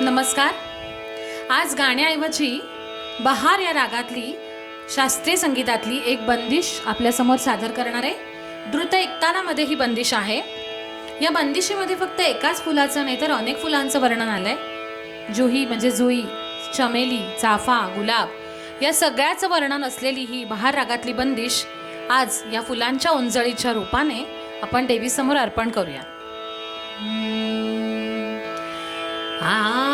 नमस्कार. आज गाण्याऐवजी बहार या रागातली शास्त्रीय संगीतातली एक बंदिश आपल्यासमोर सादर करणार आहे द्रुत एकतानामध्ये ही बंदिश आहे. या बंदिशीमध्ये फक्त एकाच फुलाचं नाही तर अनेक फुलांचं वर्णन आलं आहे जुही म्हणजे जुई चमेली चाफा गुलाब या सगळ्याचं वर्णन असलेली ही बहार रागातली बंदिश आज या फुलांच्या उंजळीच्या रूपाने आपण देवीसमोर अर्पण करूया. Ah.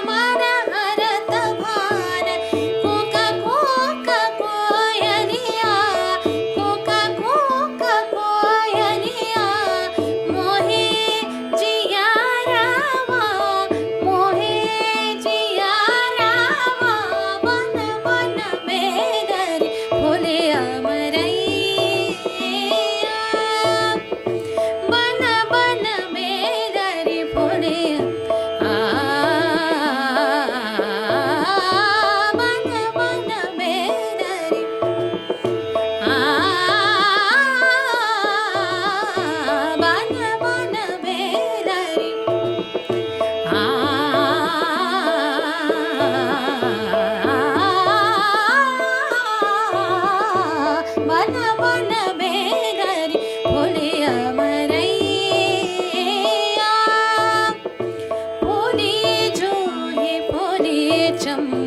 I'm.